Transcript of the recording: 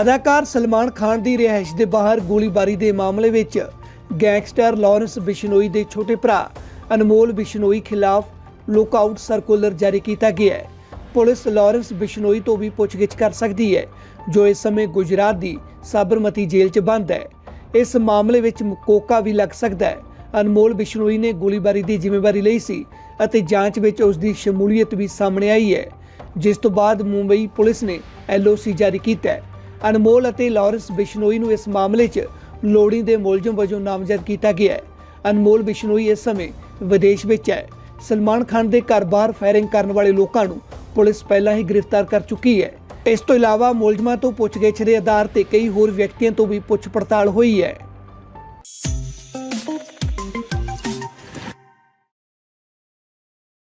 ਅਦਾਕਾਰ ਸਲਮਾਨ ਖਾਨ ਦੀ ਰਿਹਾਇਸ਼ ਦੇ ਬਾਹਰ ਗੋਲੀਬਾਰੀ ਦੇ ਮਾਮਲੇ ਵਿੱਚ ਗੈਂਗਸਟਰ ਲਾਰੈਂਸ ਬਿਸ਼ਨੋਈ ਦੇ ਛੋਟੇ ਭਰਾ ਅਨਮੋਲ ਬਿਸ਼ਨੋਈ ਖਿਲਾਫ ਲੁੱਕਆਊਟ ਸਰਕੂਲਰ ਜਾਰੀ ਕੀਤਾ ਗਿਆ ਹੈ। ਪੁਲਿਸ ਲਾਰੈਂਸ ਬਿਸ਼ਨੋਈ ਤੋਂ ਵੀ ਪੁੱਛਗਿੱਛ ਕਰ ਸਕਦੀ ਹੈ, ਜੋ ਇਸ ਸਮੇਂ ਗੁਜਰਾਤ ਦੀ ਸਾਬਰਮਤੀ ਜੇਲ੍ਹ 'ਚ ਬੰਦ ਹੈ। ਇਸ ਮਾਮਲੇ ਵਿੱਚ ਕੋਕਾ ਵੀ ਲੱਗ ਸਕਦਾ ਹੈ। ਅਨਮੋਲ ਬਿਸ਼ਨੋਈ ਨੇ ਗੋਲੀਬਾਰੀ ਦੀ ਜ਼ਿੰਮੇਵਾਰੀ ਲਈ ਸੀ ਅਤੇ ਜਾਂਚ ਵਿੱਚ ਉਸ ਦੀ ਸ਼ਮੂਲੀਅਤ ਵੀ ਸਾਹਮਣੇ ਆਈ ਹੈ, ਜਿਸ ਤੋਂ ਬਾਅਦ ਮੁੰਬਈ ਪੁਲਿਸ ਨੇ ਐਲਓਸੀ ਜਾਰੀ ਕੀਤਾ ਹੈ। ਅਨਮੋਲ ਅਤੇ ਲਾਰੈਂਸ ਬਿਸ਼ਨੋਈ ਨੂੰ ਇਸ ਮਾਮਲੇ 'ਚ ਲੋੜੀਂਦੇ ਮੁਲਜ਼ਮ ਵਜੋਂ ਨਾਮਜ਼ਦ ਕੀਤਾ ਗਿਆ ਹੈ। ਅਨਮੋਲ ਬਿਸ਼ਨੋਈ ਇਸ ਸਮੇਂ ਵਿਦੇਸ਼ ਵਿੱਚ ਹੈ। ਸਲਮਾਨ ਖਾਨ ਦੇ ਘਰ ਬਾਹਰ ਫਾਇਰਿੰਗ ਕਰਨ ਵਾਲੇ ਲੋਕਾਂ ਨੂੰ ਪੁਲਿਸ ਪਹਿਲਾਂ ਹੀ ਗ੍ਰਿਫਤਾਰ ਕਰ ਚੁੱਕੀ ਹੈ। ਇਸ ਤੋਂ ਇਲਾਵਾ ਮੁਲਜ਼ਮਾਂ ਤੋਂ ਪੁੱਛਗਿੱਛ ਦੇ ਆਧਾਰ ਤੇ ਕਈ ਹੋਰ ਵਿਅਕਤੀਆਂ ਤੋਂ ਵੀ ਪੁੱਛ ਪੜਤਾਲ ਹੋਈ ਹੈ।